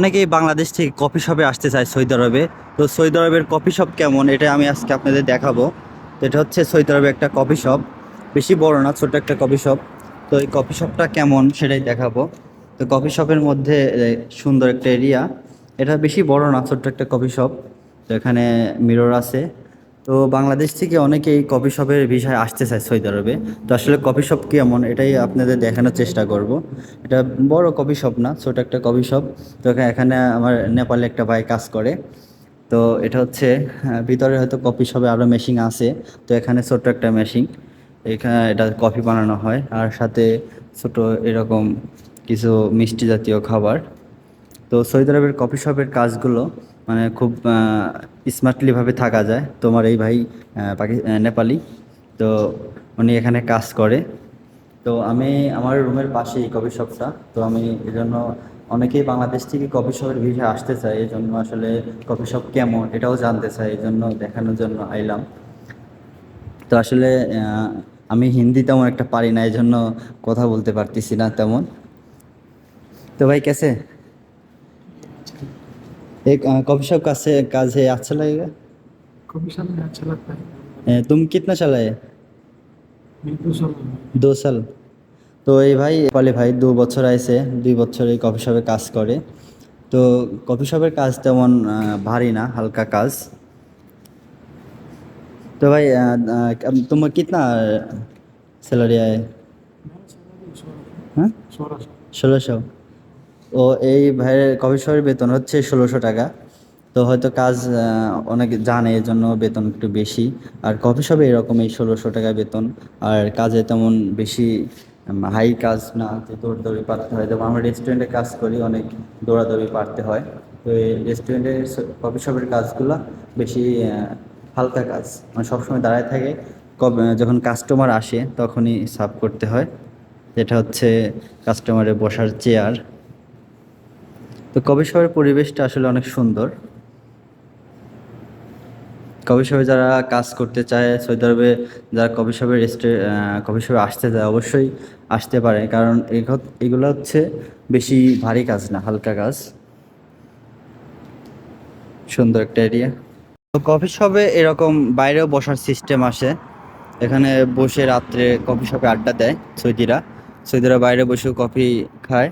অনেকেই বাংলাদেশ থেকে কফি শপে আসতে চায় সৌদি আরবে। তো সৌদি আরবের কফি শপ কেমন? এটা আমি আজকে আপনাদের দেখাবো। তো এটা হচ্ছে সৌদি আরবে একটা কফি শপ। বেশি বড় না, ছোট একটা কফি শপ। তো এই কফি শপটা কেমন সেটাই দেখাবো। তো কফি শপের মধ্যে সুন্দর একটা এরিয়া। এটা বেশি বড় না, ছোট্ট একটা কফি শপ। তো এখানে মিরর আছে। তো বাংলাদেশ থেকে অনেকেই কফি শপের বিষয়ে আসতে চায় সৌদি আরবে। তো আসলে কফি শপ কেমন? এটাই আপনাদের দেখানোর চেষ্টা করব। এটা বড় কফি শপ না, ছোট একটা কফি শপ। তো এখা- এখানে আমার নেপালে একটা ভাই কাজ করে। তো এটা হচ্ছে ভিতরে হয়তো কফি শপে আরও মেশিন আছে। তো এখানে ছোট্ট একটা মেশিন। এখানে এটা কফি বানানো হয়। আর সাথে ছোট এরকম কিছু মিষ্টি জাতীয় খাবার। তো সৌদি আরবের কফি শপের কাজগুলো মানে খুব স্মার্টলিভাবে থাকা যায়। তোমার এই ভাই পাকি নেপালি। তো উনি এখানে কাজ করে। তো আমি আমার রুমের পাশে এই কফি শপটা। তো আমি এজন্য অনেকেই বাংলাদেশ থেকে কফি শপের ভিড়ে আসতে চায়। এই জন্য আসলে কফি শপ কেমন এটাও জানতে চাই এই জন্য দেখানোর জন্য আইলাম। তো আসলে আমি হিন্দি তেমন একটা পারি না। এই জন্য কথা বলতে পারতেছি না তেমন। তো ভাই, কেসে? एक कॉफी शॉप का से काज है अच्छा लगेगा कॉफी शॉप में अच्छा लगता है तुम कितना चलाए दो साल दो साल তো এই ভাই নেপালে ভাই দু বছর আইসে দুই বছর এই কফি শপে কাজ করে। তো কফি শপের কাজ তেমন ভারী না হালকা কাজ। তো ভাই তোমার কিতনা স্যালারি আয়? हाँ सोलह सौ ও এই ভাইয়ের কফি শপের বেতন হচ্ছে ষোলোশো টাকা। তো হয়তো কাজ অনেক জানে এর জন্য বেতন একটু বেশি। আর কফি শপে এরকম এই ষোলোশো টাকা বেতন। আর কাজে তেমন বেশি হাই কাজ না, যে দৌড়দৌড়ি পারতে হয়। যেমন আমরা রেস্টুরেন্টে কাজ করি, অনেক দৌড়াদৌড়ি পারতে হয়। তো এই রেস্টুরেন্টের কফি শপের কাজগুলো বেশি হালকা কাজ। মানে সবসময় দাঁড়ায় থাকে। যখন কাস্টমার আসে, তখনই সার্ভ করতে হয়। যেটা হচ্ছে কাস্টমারের বসার চেয়ার তো কফি শপের পরিবেশটা আসলে অনেক সুন্দর। কফি শপে যারা কাজ করতে চায়, সৌদি আরবে যারা কফি শপের কফি শপে আসতে চায়, অবশ্যই আসতে পারে। কারণ এগুলো হচ্ছে বেশি ভারী কাজ না, হালকা কাজ। সুন্দর একটা এরিয়া তো কফি শপে এরকম বাইরেও বসার সিস্টেম আসে। এখানে বসে রাত্রে কফি শপে আড্ডা দেয় সৌদিরা। সৌদিরা বাইরে বসেও কফি খায়।